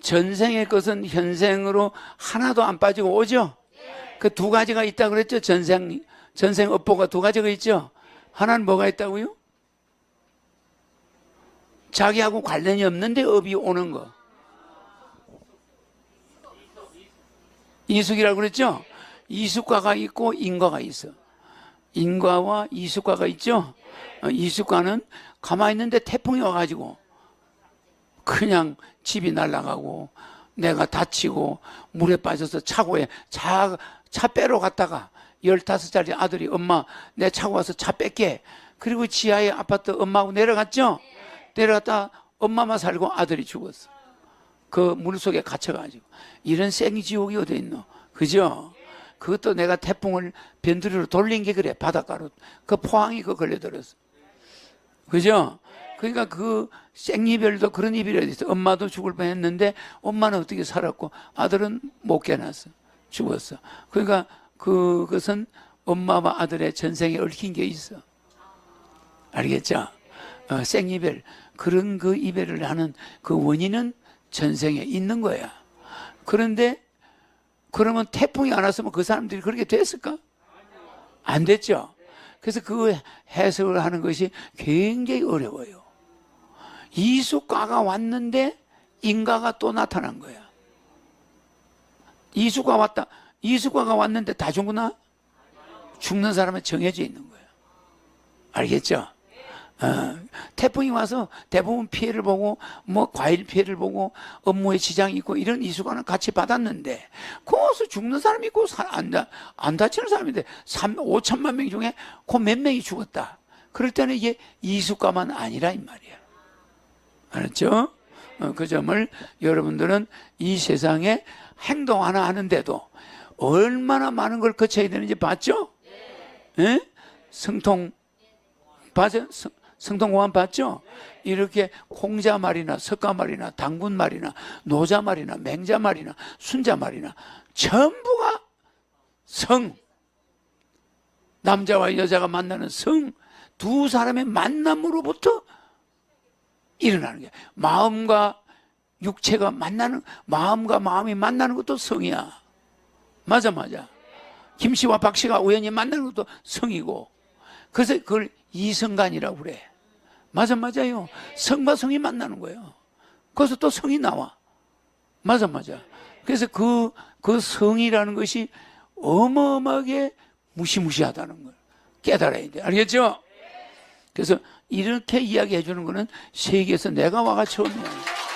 전생의 것은 현생으로 하나도 안 빠지고 오죠? 그 두 가지가 있다 그랬죠? 전생, 전생 업보가 두 가지가 있죠? 하나는 뭐가 있다고요? 자기하고 관련이 없는데 업이 오는 거. 이숙이라고 그랬죠? 이숙과가 있고 인과가 있어. 인과와 이숙과가 있죠? 어, 이숙과는 가만히 있는데 태풍이 와가지고 그냥 집이 날아가고 내가 다치고 물에 빠져서 차고에 차, 차 빼러 갔다가 15살짜리 아들이 엄마 내 차고 와서 차 뺄게. 그리고 지하에 아파트 엄마하고 내려갔죠? 내려갔다 엄마만 살고 아들이 죽었어. 그 물속에 갇혀가지고. 이런 생지옥이 어디 있노? 그죠? 그것도 내가 태풍을 변두리로 돌린 게 그래. 바닷가로. 그 포항이 그 걸려들었어. 그죠? 그러니까 그 생이별도 그런 이별이 있어. 엄마도 죽을 뻔했는데 엄마는 어떻게 살았고 아들은 못 깨났어. 죽었어. 그러니까 그것은 엄마와 아들의 전생에 얽힌 게 있어. 알겠죠? 어, 생이별 그런 그 이별을 하는 그 원인은 전생에 있는 거야. 그런데 그러면 태풍이 안 왔으면 그 사람들이 그렇게 됐을까? 안 됐죠. 그래서 그 해석을 하는 것이 굉장히 어려워요. 이수과가 왔는데 인가가 또 나타난 거야. 이수가 왔다. 이수과가 왔는데 다 죽구나? 죽는 사람은 정해져 있는 거야. 알겠죠? 어, 태풍이 와서 대부분 피해를 보고 뭐 과일 피해를 보고 업무에 지장이 있고 이런 이수관은 같이 받았는데 거기서 죽는 사람이 있고 사- 안, 다, 안 다치는 사람인데 3, 5천만 명 중에 그 몇 명이 죽었다. 그럴 때는 이게 이수가만 아니라 이 말이야. 알았죠? 어, 그 점을 여러분들은 이 세상에 행동 하나 하는데도 얼마나 많은 걸 거쳐야 되는지 봤죠? 예? 성통 봤죠? 성- 성동공원 봤죠? 이렇게 콩자 말이나 석가 말이나 당군 말이나 노자 말이나 맹자 말이나 순자 말이나 전부가 성 남자와 여자가 만나는 성 두 사람의 만남으로부터 일어나는 게 마음과 육체가 만나는 마음과 마음이 만나는 것도 성이야. 맞아 맞아. 김 씨와 박 씨가 우연히 만나는 것도 성이고 그래서 그걸 이성간이라고 그래. 맞아 맞아요. 성과 성이 만나는 거예요. 거기서 또 성이 나와. 맞아 맞아. 그래서 그, 그 성이라는 것이 어마어마하게 무시무시하다는 걸 깨달아야 돼. 알겠죠? 그래서 이렇게 이야기해 주는 거는 세계에서 내가 와가 처음이야.